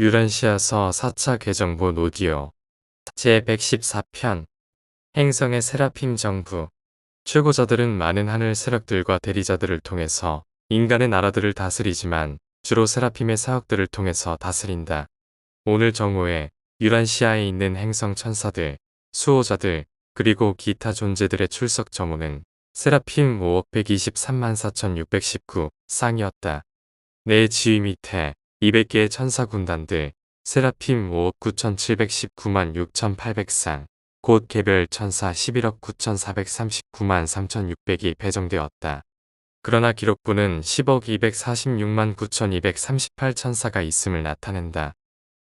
유란시아서 4차 개정본 오디오 제114편 행성의 세라핌 정부 최고자들은 많은 하늘 세력들과 대리자들을 통해서 인간의 나라들을 다스리지만 주로 세라핌의 사역들을 통해서 다스린다. 오늘 정오에 유란시아에 있는 행성 천사들, 수호자들, 그리고 기타 존재들의 출석 정오는 세라핌 5억 123만 4619 쌍이었다. 내 지휘 밑에 200개의 천사 군단들, 세라핌 5억 9719만 6800상, 곧 개별 천사 11억 9439만 3600이 배정되었다. 그러나 기록부는 10억 246만 9238 천사가 있음을 나타낸다.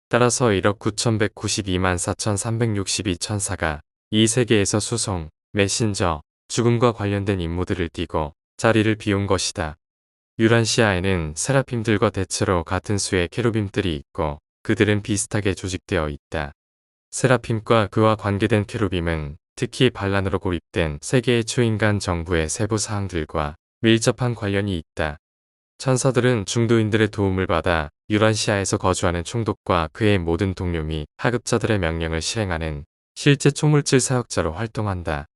따라서 1억 9192만 4362 천사가 이 세계에서 수송, 메신저, 죽음과 관련된 임무들을 띠고 자리를 비운 것이다. 유란시아에는 세라핌들과 대체로 같은 수의 케루빔들이 있고 그들은 비슷하게 조직되어 있다. 세라핌과 그와 관계된 케루빔은 특히 반란으로 고립된 세계의 초인간 정부의 세부 사항들과 밀접한 관련이 있다. 천사들은 중도인들의 도움을 받아 유란시아에서 거주하는 총독과 그의 모든 동료 및 하급자들의 명령을 실행하는 실제 초물질 사역자로 활동한다.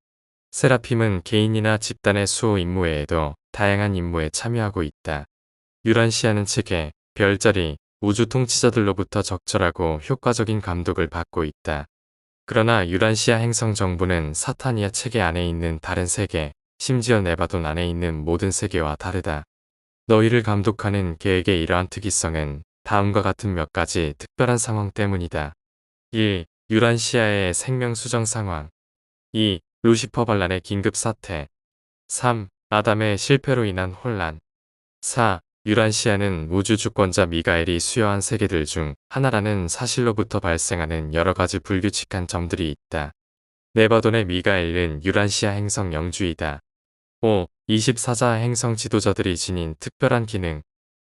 세라핌은 개인이나 집단의 수호 임무 외에도 다양한 임무에 참여하고 있다. 유란시아는 체계, 별자리, 우주 통치자들로부터 적절하고 효과적인 감독을 받고 있다. 그러나 유란시아 행성 정부는 사타니아 체계 안에 있는 다른 세계, 심지어 네바돈 안에 있는 모든 세계와 다르다. 너희를 감독하는 계획의 이러한 특이성은 다음과 같은 몇 가지 특별한 상황 때문이다. 1. 유란시아의 생명 수정 상황 2. 루시퍼 반란의 긴급 사태 3. 아담의 실패로 인한 혼란 4. 유란시아는 우주 주권자 미가엘이 수여한 세계들 중 하나라는 사실로부터 발생하는 여러 가지 불규칙한 점들이 있다. 네바돈의 미가엘은 유란시아 행성 영주이다. 5. 24자 행성 지도자들이 지닌 특별한 기능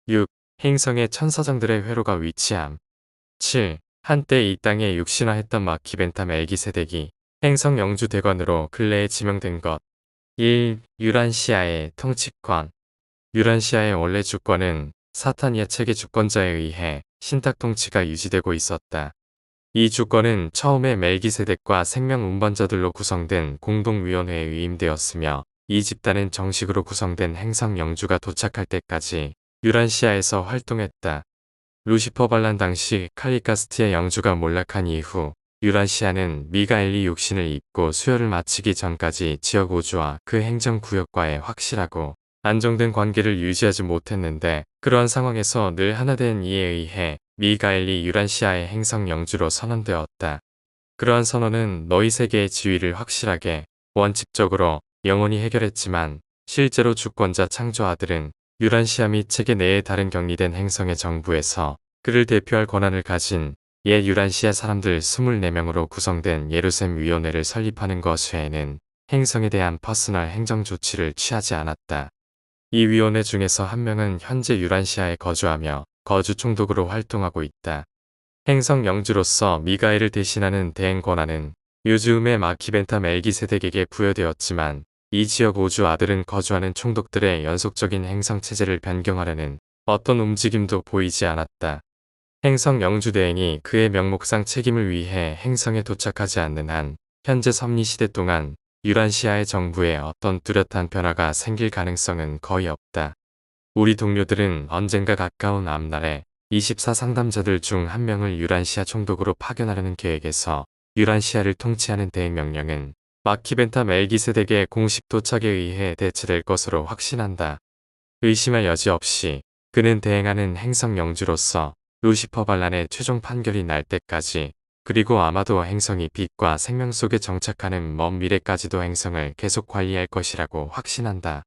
6. 행성의 천사장들의 회로가 위치함 7. 한때 이 땅에 육신화했던 마키벤타 멜기세덱이 행성 영주 대관으로 근래에 지명된 것 1. 유란시아의 통치권 유란시아의 원래 주권은 사타니아 체계 주권자에 의해 신탁 통치가 유지되고 있었다. 이 주권은 처음에 멜기세덱과 생명 운반자들로 구성된 공동위원회에 위임되었으며 이 집단은 정식으로 구성된 행성 영주가 도착할 때까지 유란시아에서 활동했다. 루시퍼 반란 당시 칼리카스트의 영주가 몰락한 이후 유란시아는 미가엘이 육신을 입고 수혈을 마치기 전까지 지역 우주와 그 행정구역과의 확실하고 안정된 관계를 유지하지 못했는데 그러한 상황에서 늘 하나된 이에 의해 미가엘이 유란시아의 행성 영주로 선언되었다. 그러한 선언은 너희 세계의 지위를 확실하게 원칙적으로 영원히 해결했지만 실제로 주권자 창조 아들은 유란시아 및 체계 내의 다른 격리된 행성의 정부에서 그를 대표할 권한을 가진 옛 유란시아 사람들 24명으로 구성된 예루셈 위원회를 설립하는 것 외에는 행성에 대한 퍼스널 행정 조치를 취하지 않았다. 이 위원회 중에서 한 명은 현재 유란시아에 거주하며 거주 총독으로 활동하고 있다. 행성 영주로서 미가엘을 대신하는 대행 권한은 요즈음의 마키벤타 멜기세덱에게 부여되었지만 이 지역 우주 아들은 거주하는 총독들의 연속적인 행성 체제를 변경하려는 어떤 움직임도 보이지 않았다. 행성 영주 대행이 그의 명목상 책임을 위해 행성에 도착하지 않는 한 현재 섭리 시대 동안 유란시아의 정부에 어떤 뚜렷한 변화가 생길 가능성은 거의 없다. 우리 동료들은 언젠가 가까운 앞날에 24 상담자들 중 한 명을 유란시아 총독으로 파견하려는 계획에서 유란시아를 통치하는 대행 명령은 마키벤타 멜기세덱의 공식 도착에 의해 대체될 것으로 확신한다. 의심할 여지 없이 그는 대행하는 행성 영주로서 루시퍼 반란의 최종 판결이 날 때까지 그리고 아마도 행성이 빛과 생명 속에 정착하는 먼 미래까지도 행성을 계속 관리할 것이라고 확신한다.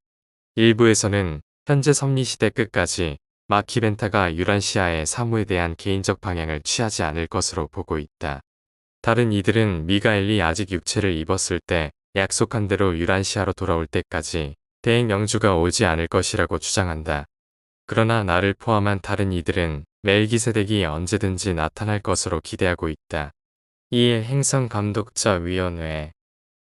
일부에서는 현재 섭리시대 끝까지 마키벤타가 유란시아의 사무에 대한 개인적 방향을 취하지 않을 것으로 보고 있다. 다른 이들은 미가엘이 아직 육체를 입었을 때 약속한 대로 유란시아로 돌아올 때까지 대행 영주가 오지 않을 것이라고 주장한다. 그러나 나를 포함한 다른 이들은 멜기세덱이 언제든지 나타날 것으로 기대하고 있다. 이에 행성감독자위원회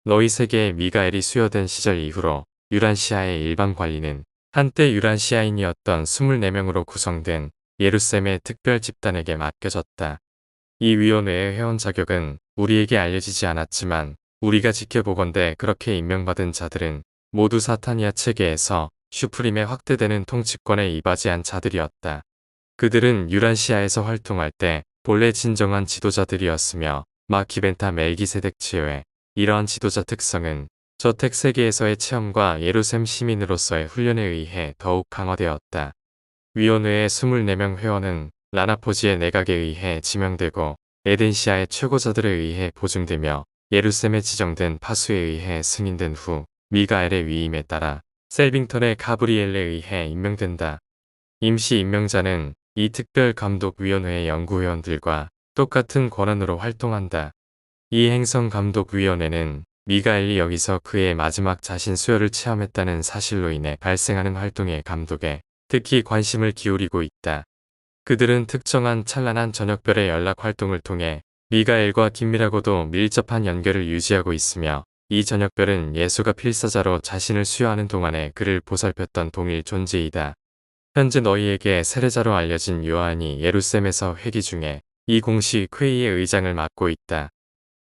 너희 세계에 미가엘이 수여된 시절 이후로 유란시아의 일반 관리는 한때 유란시아인이었던 24명으로 구성된 예루셈의 특별 집단에게 맡겨졌다. 이 위원회의 회원 자격은 우리에게 알려지지 않았지만 우리가 지켜보건대 그렇게 임명받은 자들은 모두 사타니아 체계에서 슈프림에 확대되는 통치권에 이바지한 자들이었다. 그들은 유란시아에서 활동할 때 본래 진정한 지도자들이었으며 마키벤타 멜기세덱 제외 이러한 지도자 특성은 저택 세계에서의 체험과 예루셈 시민으로서의 훈련에 의해 더욱 강화되었다. 위원회의 24명 회원은 라나포지의 내각에 의해 지명되고 에덴시아의 최고자들에 의해 보증되며 예루셈에 지정된 파수에 의해 승인된 후 미가엘의 위임에 따라 셀빙턴의 가브리엘에 의해 임명된다. 임시 임명자는 이 특별 감독위원회의 연구위원들과 똑같은 권한으로 활동한다. 이 행성감독위원회는 미가엘이 여기서 그의 마지막 자신 수혈을 체험했다는 사실로 인해 발생하는 활동의 감독에 특히 관심을 기울이고 있다. 그들은 특정한 찬란한 저녁별의 연락 활동을 통해 미가엘과 긴밀하고도 밀접한 연결을 유지하고 있으며 이 저녁별은 예수가 필사자로 자신을 수여하는 동안에 그를 보살폈던 동일 존재이다. 현재 너희에게 세례자로 알려진 요한이 예루셈에서 회기 중에 이 공식 회의의 의장을 맡고 있다.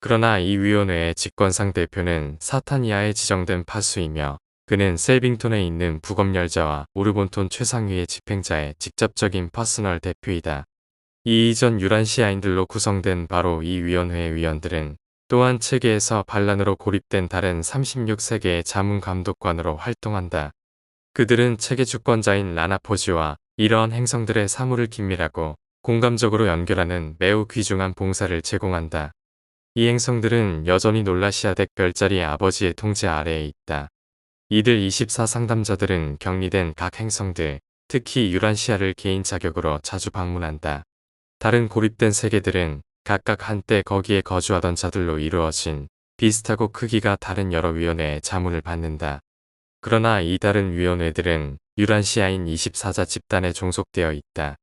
그러나 이 위원회의 직권상 대표는 사타니아에 지정된 파수이며 그는 셀빙톤에 있는 부검열자와 오르본톤 최상위의 집행자의 직접적인 퍼스널 대표이다. 이 이전 유란시아인들로 구성된 바로 이 위원회의 위원들은 또한 체계에서 반란으로 고립된 다른 36세계의 자문감독관으로 활동한다. 그들은 체계 주권자인 라나포지와 이러한 행성들의 사물을 긴밀하고 공감적으로 연결하는 매우 귀중한 봉사를 제공한다. 이 행성들은 여전히 놀라시아덱 별자리의 아버지의 통제 아래에 있다. 이들 24 상담자들은 격리된 각 행성들, 특히 유란시아를 개인 자격으로 자주 방문한다. 다른 고립된 세계들은 각각 한때 거기에 거주하던 자들로 이루어진 비슷하고 크기가 다른 여러 위원회의 자문을 받는다. 그러나 이 다른 위원회들은 유란시아인 24자 집단에 종속되어 있다.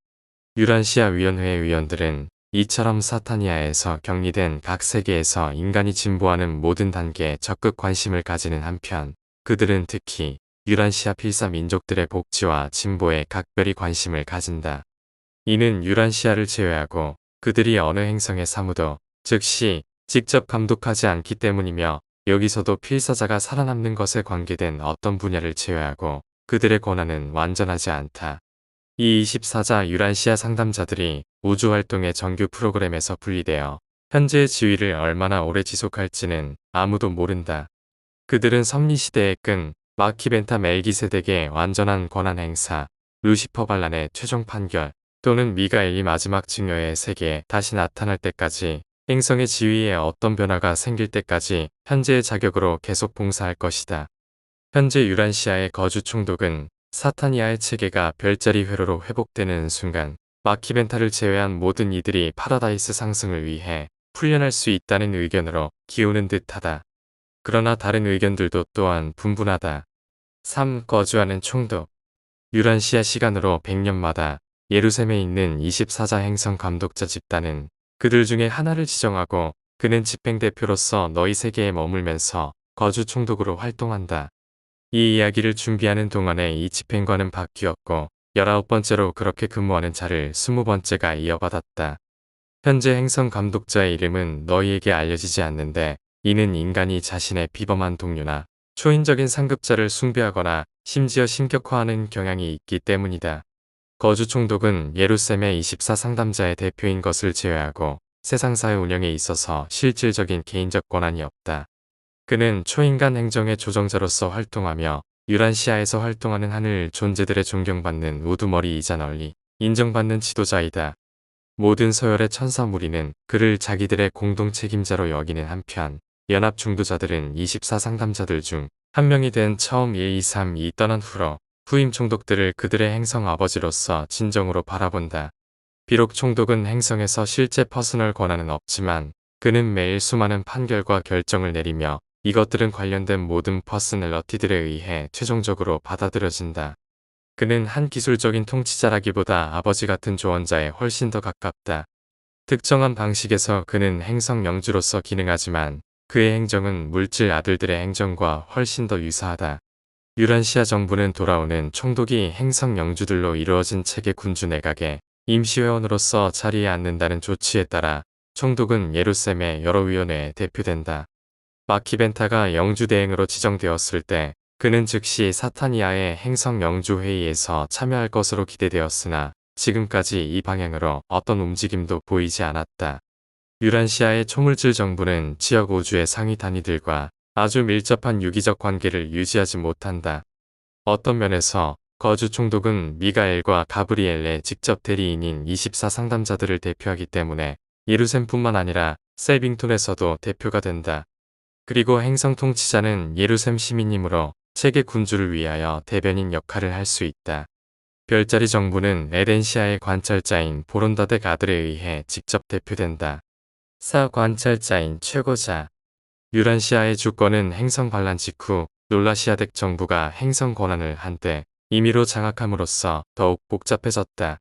유란시아 위원회의 위원들은 이처럼 사타니아에서 격리된 각 세계에서 인간이 진보하는 모든 단계에 적극 관심을 가지는 한편 그들은 특히 유란시아 필사 민족들의 복지와 진보에 각별히 관심을 가진다. 이는 유란시아를 제외하고 그들이 어느 행성에 사무도 즉시 직접 감독하지 않기 때문이며 여기서도 필사자가 살아남는 것에 관계된 어떤 분야를 제외하고 그들의 권한은 완전하지 않다. 이 24자 유란시아 상담자들이 우주활동의 정규 프로그램에서 분리되어 현재의 지위를 얼마나 오래 지속할지는 아무도 모른다. 그들은 섭리시대의 끈, 마키벤타 멜기세덱의 완전한 권한 행사, 루시퍼 반란의 최종 판결, 또는 미가엘이 마지막 증여의 세계에 다시 나타날 때까지 행성의 지위에 어떤 변화가 생길 때까지 현재의 자격으로 계속 봉사할 것이다. 현재 유란시아의 거주 총독은 사타니아의 체계가 별자리 회로로 회복되는 순간 마키벤타를 제외한 모든 이들이 파라다이스 상승을 위해 훈련할 수 있다는 의견으로 기우는 듯하다. 그러나 다른 의견들도 또한 분분하다. 3. 거주하는 총독 유란시아 시간으로 100년마다 예루셈에 있는 24자 행성 감독자 집단은 그들 중에 하나를 지정하고 그는 집행대표로서 너희 세계에 머물면서 거주 총독으로 활동한다. 이 이야기를 준비하는 동안에 이 집행관은 바뀌었고 19번째로 그렇게 근무하는 자를 20번째가 이어받았다. 현재 행성 감독자의 이름은 너희에게 알려지지 않는데 이는 인간이 자신의 비범한 동료나 초인적인 상급자를 숭배하거나 심지어 신격화하는 경향이 있기 때문이다. 거주 총독은 예루셈의 24 상담자의 대표인 것을 제외하고 세상사의 운영에 있어서 실질적인 개인적 권한이 없다. 그는 초인간 행정의 조정자로서 활동하며 유란시아에서 활동하는 하늘 존재들의 존경받는 우두머리이자 널리 인정받는 지도자이다. 모든 서열의 천사 무리는 그를 자기들의 공동 책임자로 여기는 한편 연합 중도자들은 24 상담자들 중 한 명이 된 처음 1, 2, 3, 2 떠난 후로 후임 총독들을 그들의 행성 아버지로서 진정으로 바라본다. 비록 총독은 행성에서 실제 퍼스널 권한은 없지만 그는 매일 수많은 판결과 결정을 내리며 이것들은 관련된 모든 퍼스널러티들에 의해 최종적으로 받아들여진다. 그는 한 기술적인 통치자라기보다 아버지 같은 조언자에 훨씬 더 가깝다. 특정한 방식에서 그는 행성 영주로서 기능하지만 그의 행정은 물질 아들들의 행정과 훨씬 더 유사하다. 유란시아 정부는 돌아오는 총독이 행성 영주들로 이루어진 체계 군주 내각에 임시회원으로서 자리에 앉는다는 조치에 따라 총독은 예루셈의 여러 위원회에 대표된다. 마키벤타가 영주대행으로 지정되었을 때 그는 즉시 사타니아의 행성 영주회의에서 참여할 것으로 기대되었으나 지금까지 이 방향으로 어떤 움직임도 보이지 않았다. 유란시아의 초물질 정부는 지역 우주의 상위 단위들과 아주 밀접한 유기적 관계를 유지하지 못한다. 어떤 면에서 거주 총독은 미가엘과 가브리엘의 직접 대리인인 24 상담자들을 대표하기 때문에 예루셈뿐만 아니라 셀빙톤에서도 대표가 된다. 그리고 행성 통치자는 예루셈 시민이므로 세계 군주를 위하여 대변인 역할을 할 수 있다. 별자리 정부는 에덴시아의 관찰자인 보론다덱 아들에 의해 직접 대표된다. 사 관찰자인 최고자 유란시아의 주권은 행성 반란 직후 놀라시아덱 정부가 행성 권한을 한때 임의로 장악함으로써 더욱 복잡해졌다.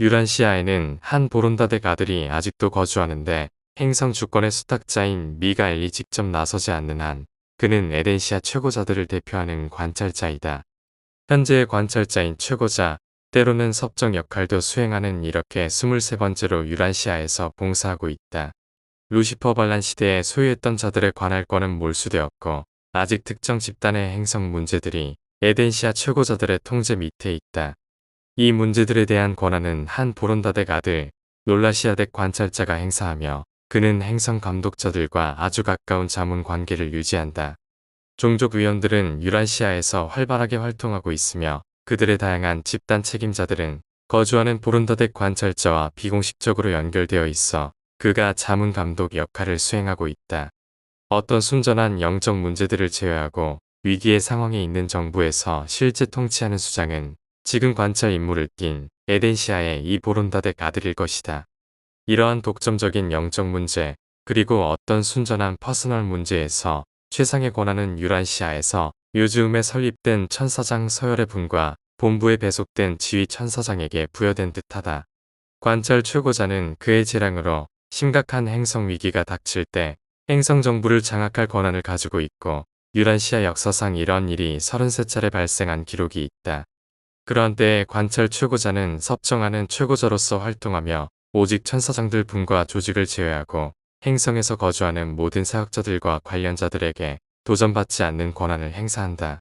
유란시아에는 한 보론다덱 아들이 아직도 거주하는데 행성 주권의 수탁자인 미가엘이 직접 나서지 않는 한 그는 에덴시아 최고자들을 대표하는 관찰자이다. 현재의 관찰자인 최고자, 때로는 섭정 역할도 수행하는 이렇게 23번째로 유란시아에서 봉사하고 있다. 루시퍼 반란 시대에 소유했던 자들의 관할권은 몰수되었고 아직 특정 집단의 행성 문제들이 에덴시아 최고자들의 통제 밑에 있다. 이 문제들에 대한 권한은 한 보론다덱 아들 놀라시아덱 관찰자가 행사하며 그는 행성 감독자들과 아주 가까운 자문 관계를 유지한다. 종족 위원들은 유란시아에서 활발하게 활동하고 있으며 그들의 다양한 집단 책임자들은 거주하는 보론다덱 관찰자와 비공식적으로 연결되어 있어 그가 자문 감독 역할을 수행하고 있다. 어떤 순전한 영적 문제들을 제외하고 위기의 상황에 있는 정부에서 실제 통치하는 수장은 지금 관찰 임무를 띈 에덴시아의 이 보론다덱 아들일 것이다. 이러한 독점적인 영적 문제 그리고 어떤 순전한 퍼스널 문제에서 최상의 권한은 유란시아에서 요즈음에 설립된 천사장 서열의 분과 본부에 배속된 지휘 천사장에게 부여된 듯하다. 관찰 최고자는 그의 재량으로 심각한 행성 위기가 닥칠 때 행성 정부를 장악할 권한을 가지고 있고 유란시아 역사상 이런 일이 33차례 발생한 기록이 있다. 그러한 때에 관찰 최고자는 섭정하는 최고자로서 활동하며 오직 천사장들 분과 조직을 제외하고 행성에서 거주하는 모든 사역자들과 관련자들에게 도전받지 않는 권한을 행사한다.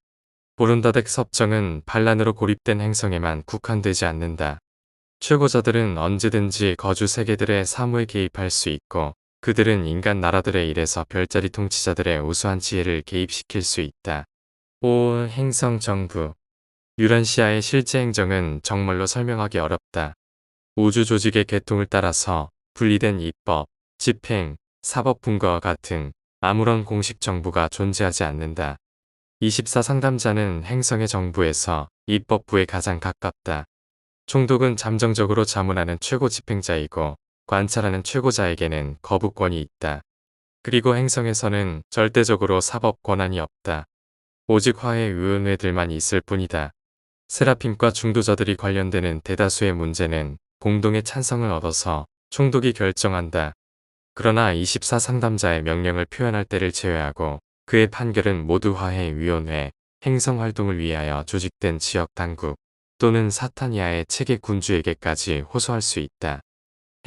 보른다덱 섭정은 반란으로 고립된 행성에만 국한되지 않는다. 최고자들은 언제든지 거주 세계들의 사무에 개입할 수 있고 그들은 인간 나라들의 일에서 별자리 통치자들의 우수한 지혜를 개입시킬 수 있다. 5. 행성 정부 유란시아의 실제 행정은 정말로 설명하기 어렵다. 우주 조직의 계통을 따라서 분리된 입법, 집행, 사법 분과와 같은 아무런 공식 정부가 존재하지 않는다. 24 상담자는 행성의 정부에서 입법부에 가장 가깝다. 총독은 잠정적으로 자문하는 최고 집행자이고 관찰하는 최고자에게는 거부권이 있다. 그리고 행성에서는 절대적으로 사법 권한이 없다. 오직 화해 위원회들만 있을 뿐이다. 세라핌과 중도자들이 관련되는 대다수의 문제는 공동의 찬성을 얻어서 총독이 결정한다. 그러나 24 상담자의 명령을 표현할 때를 제외하고 그의 판결은 모두 화해위원회, 행성활동을 위하여 조직된 지역 당국 또는 사타니아의 체계 군주에게까지 호소할 수 있다.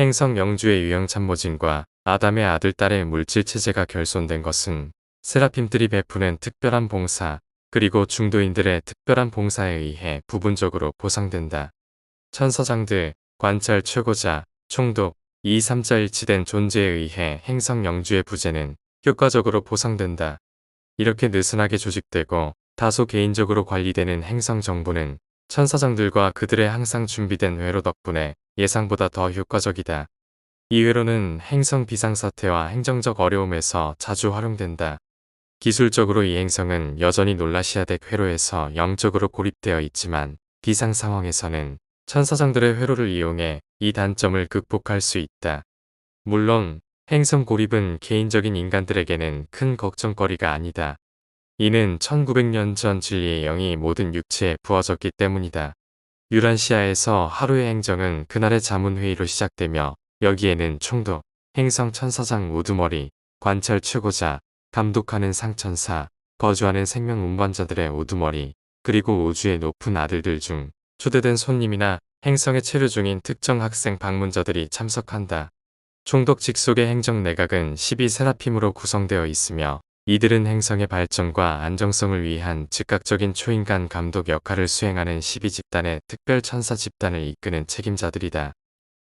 행성 영주의 유형 참모진과 아담의 아들 딸의 물질 체제가 결손된 것은 세라핌들이 베푸는 특별한 봉사 그리고 중도인들의 특별한 봉사에 의해 부분적으로 보상된다. 천사장들, 관찰 최고자, 총독, 2, 3자 일치된 존재에 의해 행성 영주의 부재는 효과적으로 보상된다. 이렇게 느슨하게 조직되고 다소 개인적으로 관리되는 행성 정부는 천사장들과 그들의 항상 준비된 회로 덕분에 예상보다 더 효과적이다. 이 회로는 행성 비상사태와 행정적 어려움에서 자주 활용된다. 기술적으로 이 행성은 여전히 놀라시아덱 회로에서 영적으로 고립되어 있지만 비상 상황에서는 천사장들의 회로를 이용해 이 단점을 극복할 수 있다. 물론 행성 고립은 개인적인 인간들에게는 큰 걱정거리가 아니다. 이는 1900년 전 진리의 영이 모든 육체에 부어졌기 때문이다. 유란시아에서 하루의 행정은 그날의 자문회의로 시작되며 여기에는 총독, 행성 천사장 우두머리, 관찰 최고자, 감독하는 상천사, 거주하는 생명 운반자들의 우두머리, 그리고 우주의 높은 아들들 중 초대된 손님이나 행성에 체류 중인 특정 학생 방문자들이 참석한다. 총독 직속의 행정 내각은 12 세라핌으로 구성되어 있으며 이들은 행성의 발전과 안정성을 위한 즉각적인 초인간 감독 역할을 수행하는 12집단의 특별 천사 집단을 이끄는 책임자들이다.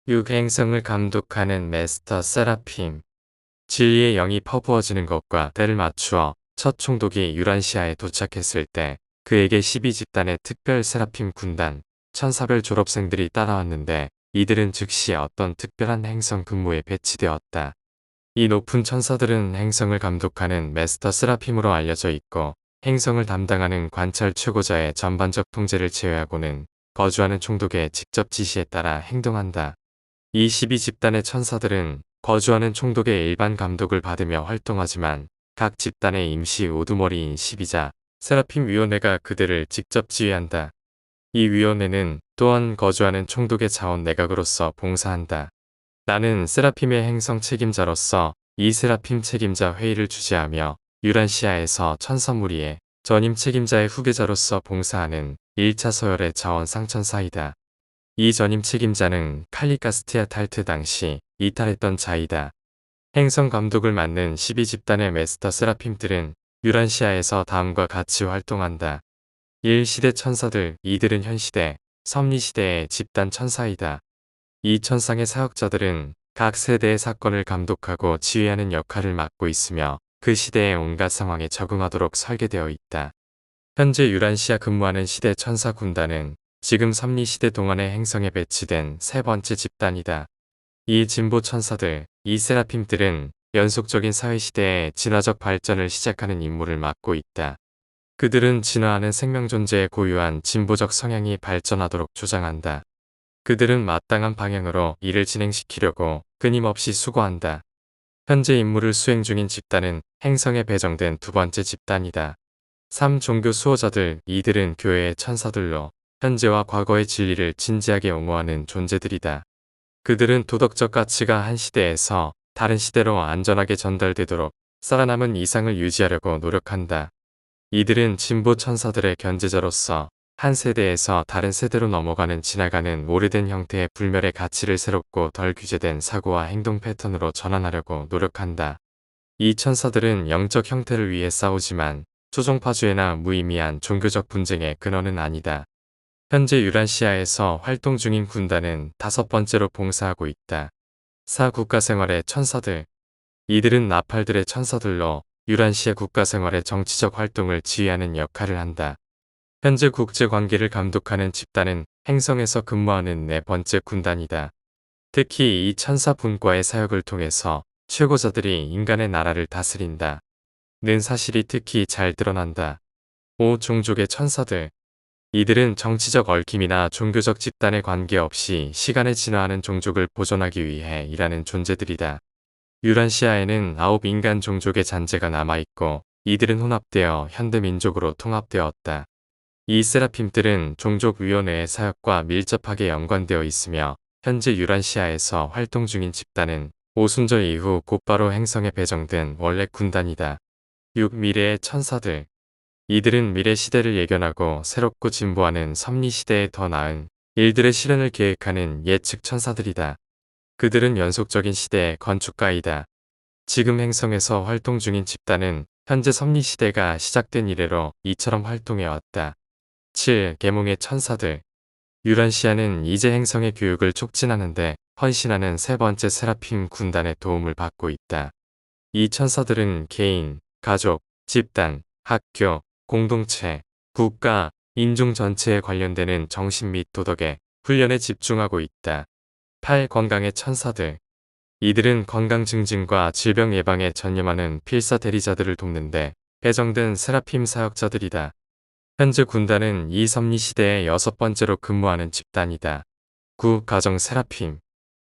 6. 행성을 감독하는 메스터 세라핌 진리의 영이 퍼부어지는 것과 때를 맞추어 첫 총독이 유란시아에 도착했을 때 그에게 12집단의 특별 세라핌 군단, 천사별 졸업생들이 따라왔는데 이들은 즉시 어떤 특별한 행성 근무에 배치되었다. 이 높은 천사들은 행성을 감독하는 메스터 세라핌으로 알려져 있고 행성을 담당하는 관찰 최고자의 전반적 통제를 제외하고는 거주하는 총독의 직접 지시에 따라 행동한다. 이 12집단의 천사들은 거주하는 총독의 일반 감독을 받으며 활동하지만 각 집단의 임시 우두머리인 12자 세라핌 위원회가 그들을 직접 지휘한다. 이 위원회는 또한 거주하는 총독의 자원 내각으로서 봉사한다. 나는 세라핌의 행성 책임자로서 이 세라핌 책임자 회의를 주재하며 유란시아에서 천선무리의 전임 책임자의 후계자로서 봉사하는 1차 서열의 자원 상천사이다. 이 전임 책임자는 칼리카스티아 탈퇴 당시 이탈했던 자이다. 행성 감독을 맡는 12집단의 메스터 세라핌들은 유란시아에서 다음과 같이 활동한다. 1시대 천사들, 이들은 현시대, 섭리시대의 집단 천사이다. 이 천상의 사역자들은 각 세대의 사건을 감독하고 지휘하는 역할을 맡고 있으며 그 시대의 온갖 상황에 적응하도록 설계되어 있다. 현재 유란시아 근무하는 시대 천사 군단은 지금 섭리시대 동안의 행성에 배치된 세 번째 집단이다. 이 진보 천사들, 이 세라핌들은 연속적인 사회시대의 진화적 발전을 시작하는 임무를 맡고 있다. 그들은 진화하는 생명 존재에 고유한 진보적 성향이 발전하도록 주장한다. 그들은 마땅한 방향으로 일을 진행시키려고 끊임없이 수고한다. 현재 임무를 수행 중인 집단은 행성에 배정된 두 번째 집단이다. 3. 종교 수호자들, 이들은 교회의 천사들로 현재와 과거의 진리를 진지하게 옹호하는 존재들이다. 그들은 도덕적 가치가 한 시대에서 다른 시대로 안전하게 전달되도록 살아남은 이상을 유지하려고 노력한다. 이들은 진보 천사들의 견제자로서 한 세대에서 다른 세대로 넘어가는 지나가는 오래된 형태의 불멸의 가치를 새롭고 덜 규제된 사고와 행동 패턴으로 전환하려고 노력한다. 이 천사들은 영적 형태를 위해 싸우지만 초종파주의나 무의미한 종교적 분쟁의 근원은 아니다. 현재 유란시아에서 활동 중인 군단은 다섯 번째로 봉사하고 있다. 사 국가 생활의 천사들. 이들은 나팔들의 천사들로 유란시아 국가 생활의 정치적 활동을 지휘하는 역할을 한다. 현재 국제관계를 감독하는 집단은 행성에서 근무하는 네 번째 군단이다. 특히 이 천사 분과의 사역을 통해서 최고자들이 인간의 나라를 다스린다. 는 사실이 특히 잘 드러난다. 오 종족의 천사들. 이들은 정치적 얽힘이나 종교적 집단에 관계없이 시간에 진화하는 종족을 보존하기 위해 일하는 존재들이다. 유란시아에는 아홉 인간 종족의 잔재가 남아있고 이들은 혼합되어 현대민족으로 통합되었다. 이 세라핌들은 종족위원회의 사역과 밀접하게 연관되어 있으며 현재 유란시아에서 활동 중인 집단은 오순절 이후 곧바로 행성에 배정된 원래 군단이다. 6. 미래의 천사들 이들은 미래 시대를 예견하고 새롭고 진보하는 섭리 시대에 더 나은 일들의 실현을 계획하는 예측 천사들이다. 그들은 연속적인 시대의 건축가이다. 지금 행성에서 활동 중인 집단은 현재 섭리 시대가 시작된 이래로 이처럼 활동해왔다. 7. 계몽의 천사들 유란시아는 이제 행성의 교육을 촉진하는데 헌신하는 세 번째 세라핌 군단의 도움을 받고 있다. 이 천사들은 개인, 가족, 집단, 학교, 공동체, 국가, 인종 전체에 관련되는 정신 및 도덕의 훈련에 집중하고 있다. 8. 건강의 천사들 이들은 건강 증진과 질병 예방에 전념하는 필사 대리자들을 돕는데 배정된 세라핌 사역자들이다. 현재 군단은 이 섭리 시대의 여섯 번째로 근무하는 집단이다. 9. 가정 세라핌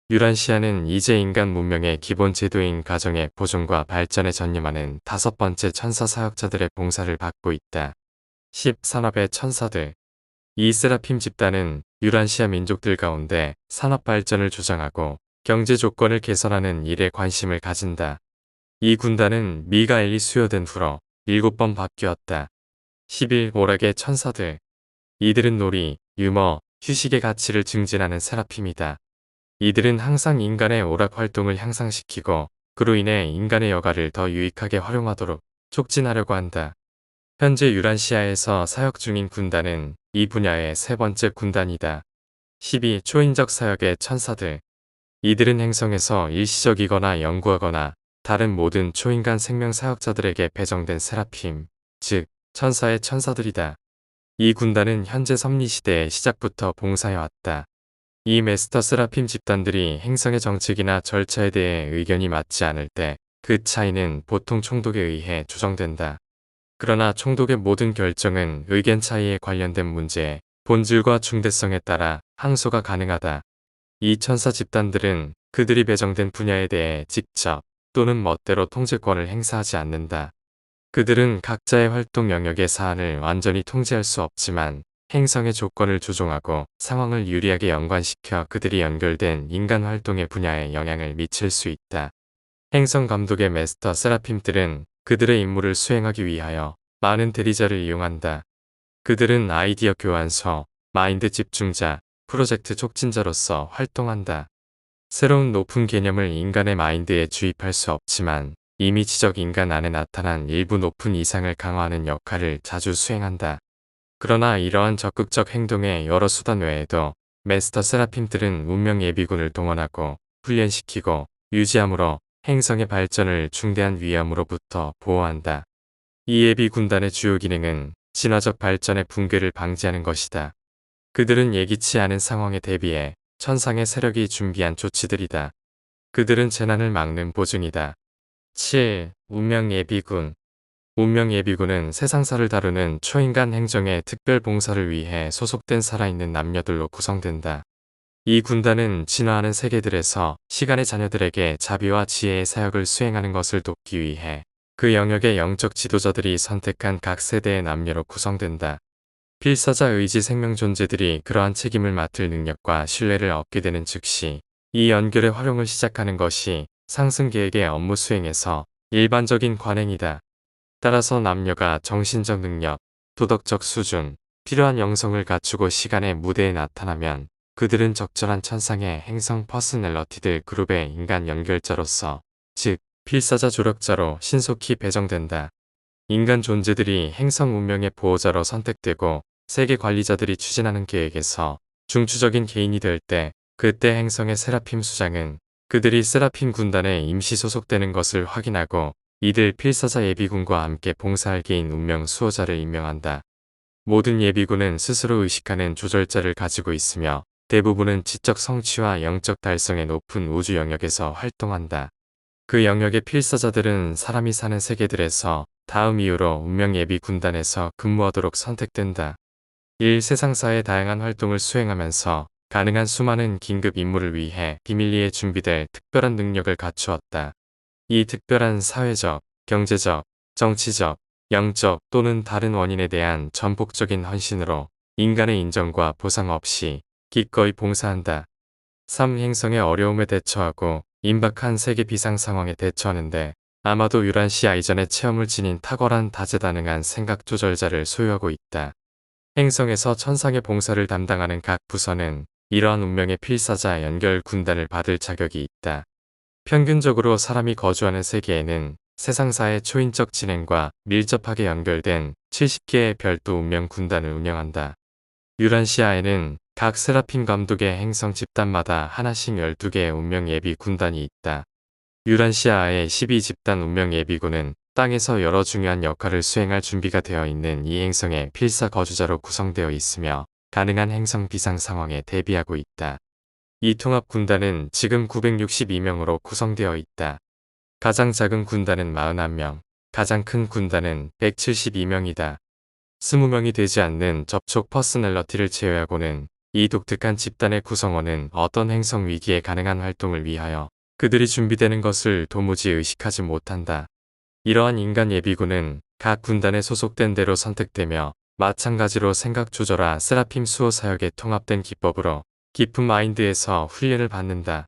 유란시아는 이제 인간 문명의 기본 제도인 가정의 보존과 발전에 전념하는 다섯 번째 천사 사역자들의 봉사를 받고 있다. 10. 산업의 천사들 이 세라핌 집단은 유란시아 민족들 가운데 산업 발전을 조장하고 경제 조건을 개선하는 일에 관심을 가진다. 이 군단은 미가엘이 수여된 후로 7번 바뀌었다. 11. 오락의 천사들. 이들은 놀이, 유머, 휴식의 가치를 증진하는 세라핌이다. 이들은 항상 인간의 오락 활동을 향상시키고 그로 인해 인간의 여가를 더 유익하게 활용하도록 촉진하려고 한다. 현재 유란시아에서 사역 중인 군단은 이 분야의 세 번째 군단이다. 12. 초인적 사역의 천사들 이들은 행성에서 일시적이거나 연구하거나 다른 모든 초인간 생명 사역자들에게 배정된 세라핌, 즉 천사의 천사들이다. 이 군단은 현재 섭리 시대의 시작부터 봉사해왔다. 이 메스터 세라핌 집단들이 행성의 정책이나 절차에 대해 의견이 맞지 않을 때 그 차이는 보통 총독에 의해 조정된다. 그러나 총독의 모든 결정은 의견 차이에 관련된 문제에 본질과 중대성에 따라 항소가 가능하다. 이 천사 집단들은 그들이 배정된 분야에 대해 직접 또는 멋대로 통제권을 행사하지 않는다. 그들은 각자의 활동 영역의 사안을 완전히 통제할 수 없지만 행성의 조건을 조종하고 상황을 유리하게 연관시켜 그들이 연결된 인간 활동의 분야에 영향을 미칠 수 있다. 행성 감독의 메스터 세라핌들은 그들의 임무를 수행하기 위하여 많은 대리자를 이용한다. 그들은 아이디어 교환서, 마인드 집중자, 프로젝트 촉진자로서 활동한다. 새로운 높은 개념을 인간의 마인드에 주입할 수 없지만 이미 지적 인간 안에 나타난 일부 높은 이상을 강화하는 역할을 자주 수행한다. 그러나 이러한 적극적 행동의 여러 수단 외에도 메스터 세라핌들은 운명 예비군을 동원하고 훈련시키고 유지함으로 행성의 발전을 중대한 위험으로부터 보호한다. 이 예비 군단의 주요 기능은 진화적 발전의 붕괴를 방지하는 것이다. 그들은 예기치 않은 상황에 대비해 천상의 세력이 준비한 조치들이다. 그들은 재난을 막는 보증이다. 7. 운명 예비군 운명 예비군은 세상사를 다루는 초인간 행정의 특별 봉사를 위해 소속된 살아있는 남녀들로 구성된다. 이 군단은 진화하는 세계들에서 시간의 자녀들에게 자비와 지혜의 사역을 수행하는 것을 돕기 위해 그 영역의 영적 지도자들이 선택한 각 세대의 남녀로 구성된다. 필사자 의지 생명 존재들이 그러한 책임을 맡을 능력과 신뢰를 얻게 되는 즉시 이 연결의 활용을 시작하는 것이 상승 계획의 업무 수행에서 일반적인 관행이다. 따라서 남녀가 정신적 능력, 도덕적 수준, 필요한 영성을 갖추고 시간의 무대에 나타나면 그들은 적절한 천상의 행성 퍼스넬러티들 그룹의 인간 연결자로서, 즉, 필사자 조력자로 신속히 배정된다. 인간 존재들이 행성 운명의 보호자로 선택되고 세계 관리자들이 추진하는 계획에서 중추적인 개인이 될 때, 그때 행성의 세라핌 수장은 그들이 세라핌 군단에 임시 소속되는 것을 확인하고 이들 필사자 예비군과 함께 봉사할 개인 운명 수호자를 임명한다. 모든 예비군은 스스로 의식하는 조절자를 가지고 있으며 대부분은 지적 성취와 영적 달성의 높은 우주 영역에서 활동한다. 그 영역의 필사자들은 사람이 사는 세계들에서 다음 이후로 운명 예비 군단에서 근무하도록 선택된다. 1. 세상사의 다양한 활동을 수행하면서 가능한 수많은 긴급 임무를 위해 비밀리에 준비될 특별한 능력을 갖추었다. 이 특별한 사회적, 경제적, 정치적, 영적 또는 다른 원인에 대한 전폭적인 헌신으로 인간의 인정과 보상 없이 기꺼이 봉사한다. 3. 행성의 어려움에 대처하고 임박한 세계 비상 상황에 대처하는데 아마도 유란시 아 이전의 체험을 지닌 탁월한 다재다능한 생각 조절자를 소유하고 있다. 행성에서 천상의 봉사를 담당하는 각 부서는 이러한 운명의 필사자 연결 군단을 받을 자격이 있다. 평균적으로 사람이 거주하는 세계에는 세상사의 초인적 진행과 밀접하게 연결된 70개의 별도 운명 군단을 운영한다. 유란시아에는 각 세라핀 감독의 행성 집단마다 하나씩 12개의 운명 예비 군단이 있다. 유란시아의 12집단 운명 예비군은 땅에서 여러 중요한 역할을 수행할 준비가 되어 있는 이 행성의 필사 거주자로 구성되어 있으며 가능한 행성 비상 상황에 대비하고 있다. 이 통합 군단은 지금 962명으로 구성되어 있다. 가장 작은 군단은 41명, 가장 큰 군단은 172명이다. 20명이 되지 않는 접촉 퍼스널러티를 제외하고는 이 독특한 집단의 구성원은 어떤 행성 위기에 가능한 활동을 위하여 그들이 준비되는 것을 도무지 의식하지 못한다. 이러한 인간 예비군은 각 군단에 소속된 대로 선택되며 마찬가지로 생각 조절화 세라핌 수호 사역에 통합된 기법으로 깊은 마인드에서 훈련을 받는다.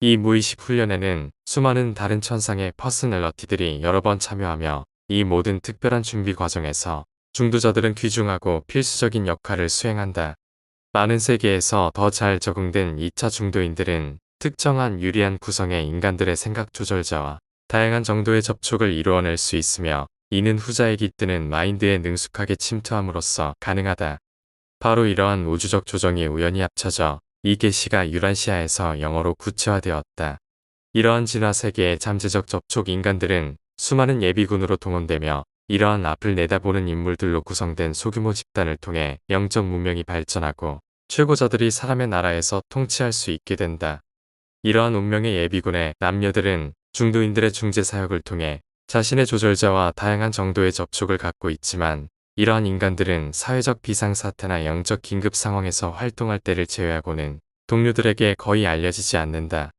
이 무의식 훈련에는 수많은 다른 천상의 퍼스널러티들이 여러 번 참여하며 이 모든 특별한 준비 과정에서 중도자들은 귀중하고 필수적인 역할을 수행한다. 많은 세계에서 더 잘 적응된 2차 중도인들은 특정한 유리한 구성의 인간들의 생각 조절자와 다양한 정도의 접촉을 이루어낼 수 있으며 이는 후자에 깃드는 마인드에 능숙하게 침투함으로써 가능하다. 바로 이러한 우주적 조정이 우연히 합쳐져 이 계시가 유란시아에서 영어로 구체화되었다. 이러한 진화 세계의 잠재적 접촉 인간들은 수많은 예비군으로 동원되며 이러한 앞을 내다보는 인물들로 구성된 소규모 집단을 통해 영적 문명이 발전하고 최고자들이 사람의 나라에서 통치할 수 있게 된다. 이러한 운명의 예비군의 남녀들은 중도인들의 중재 사역을 통해 자신의 조절자와 다양한 정도의 접촉을 갖고 있지만 이러한 인간들은 사회적 비상사태나 영적 긴급 상황에서 활동할 때를 제외하고는 동료들에게 거의 알려지지 않는다.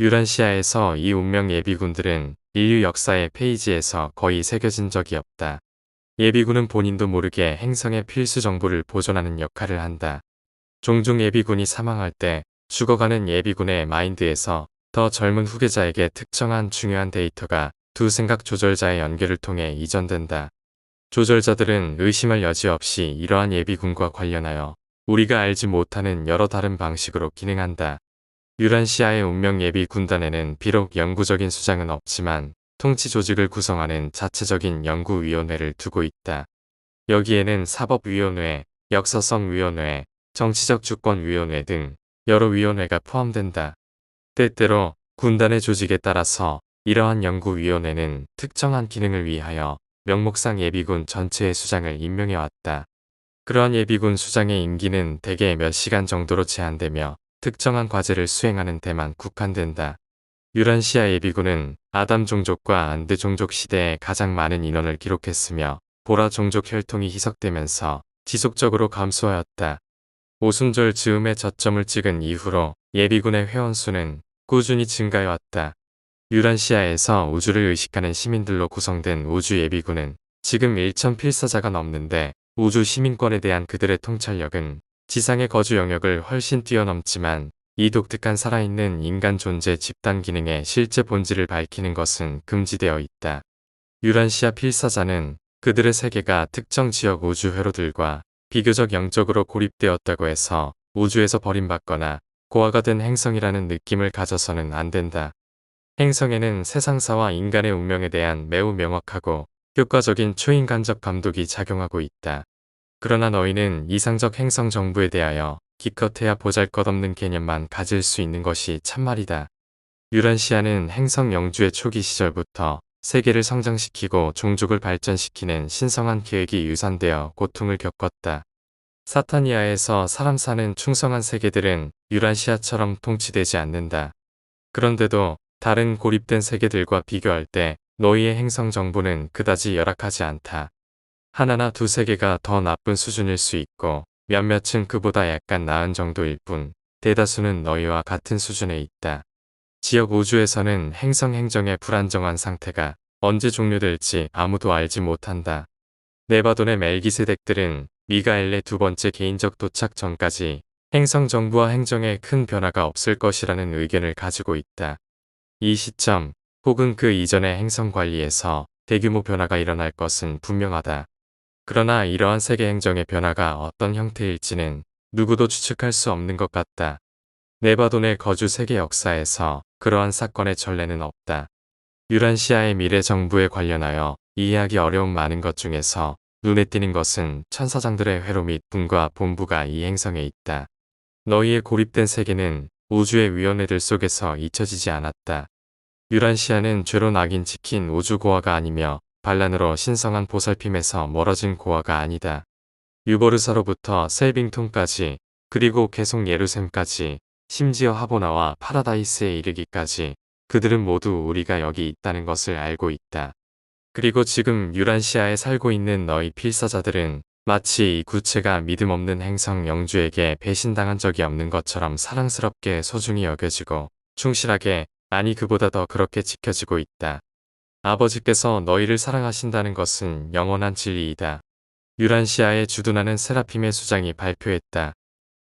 유란시아에서 이 운명 예비군들은 인류 역사의 페이지에서 거의 새겨진 적이 없다. 예비군은 본인도 모르게 행성의 필수 정보를 보존하는 역할을 한다. 종종 예비군이 사망할 때 죽어가는 예비군의 마인드에서 더 젊은 후계자에게 특정한 중요한 데이터가 두 생각 조절자의 연결을 통해 이전된다. 조절자들은 의심할 여지 없이 이러한 예비군과 관련하여 우리가 알지 못하는 여러 다른 방식으로 기능한다. 유란시아의 운명 예비 군단에는 비록 영구적인 수장은 없지만 통치 조직을 구성하는 자체적인 연구위원회를 두고 있다. 여기에는 사법위원회, 역사성위원회, 정치적 주권위원회 등 여러 위원회가 포함된다. 때때로 군단의 조직에 따라서 이러한 연구위원회는 특정한 기능을 위하여 명목상 예비군 전체의 수장을 임명해왔다. 그러한 예비군 수장의 임기는 대개 몇 시간 정도로 제한되며 특정한 과제를 수행하는 데만 국한된다. 유란시아 예비군은 아담 종족과 안드 종족 시대에 가장 많은 인원을 기록했으며 보라 종족 혈통이 희석되면서 지속적으로 감소하였다. 오순절 즈음의 저점을 찍은 이후로 예비군의 회원수는 꾸준히 증가해왔다. 유란시아에서 우주를 의식하는 시민들로 구성된 우주 예비군은 지금 1천 필사자가 넘는데 우주 시민권에 대한 그들의 통찰력은 지상의 거주 영역을 훨씬 뛰어넘지만 이 독특한 살아있는 인간 존재 집단 기능의 실제 본질을 밝히는 것은 금지되어 있다. 유란시아 필사자는 그들의 세계가 특정 지역 우주 회로들과 비교적 영적으로 고립되었다고 해서 우주에서 버림받거나 고아가 된 행성이라는 느낌을 가져서는 안 된다. 행성에는 세상사와 인간의 운명에 대한 매우 명확하고 효과적인 초인간적 감독이 작용하고 있다. 그러나 너희는 이상적 행성 정부에 대하여 기껏해야 보잘것없는 개념만 가질 수 있는 것이 참말이다. 유란시아는 행성 영주의 초기 시절부터 세계를 성장시키고 종족을 발전시키는 신성한 계획이 유산되어 고통을 겪었다. 사타니아에서 사람 사는 충성한 세계들은 유란시아처럼 통치되지 않는다. 그런데도 다른 고립된 세계들과 비교할 때 너희의 행성 정보는 그다지 열악하지 않다. 하나나 두 세계가 더 나쁜 수준일 수 있고 몇몇은 그보다 약간 나은 정도일 뿐 대다수는 너희와 같은 수준에 있다. 지역 우주에서는 행성 행정의 불안정한 상태가 언제 종료될지 아무도 알지 못한다. 네바돈의 멜기세덱들은 미가엘의 두 번째 개인적 도착 전까지 행성 정부와 행정에 큰 변화가 없을 것이라는 의견을 가지고 있다. 이 시점 혹은 그 이전의 행성 관리에서 대규모 변화가 일어날 것은 분명하다. 그러나 이러한 세계 행정의 변화가 어떤 형태일지는 누구도 추측할 수 없는 것 같다. 네바돈의 거주 세계 역사에서 그러한 사건의 전례는 없다. 유란시아의 미래 정부에 관련하여 이해하기 어려운 많은 것 중에서 눈에 띄는 것은 천사장들의 회로 및 분과 본부가 이 행성에 있다. 너희의 고립된 세계는 우주의 위원회들 속에서 잊혀지지 않았다. 유란시아는 죄로 낙인 찍힌 우주 고아가 아니며 반란으로 신성한 보살핌에서 멀어진 고아가 아니다. 유버르사로부터 셀빙톤까지 그리고 계속 예루셈까지 심지어 하보나와 파라다이스에 이르기까지 그들은 모두 우리가 여기 있다는 것을 알고 있다. 그리고 지금 유란시아에 살고 있는 너희 필사자들은 마치 이 구체가 믿음 없는 행성 영주에게 배신당한 적이 없는 것처럼 사랑스럽게 소중히 여겨지고 충실하게 아니 그보다 더 그렇게 지켜지고 있다. 아버지께서 너희를 사랑하신다는 것은 영원한 진리이다. 유란시아의 주둔하는 세라핌의 수장이 발표했다.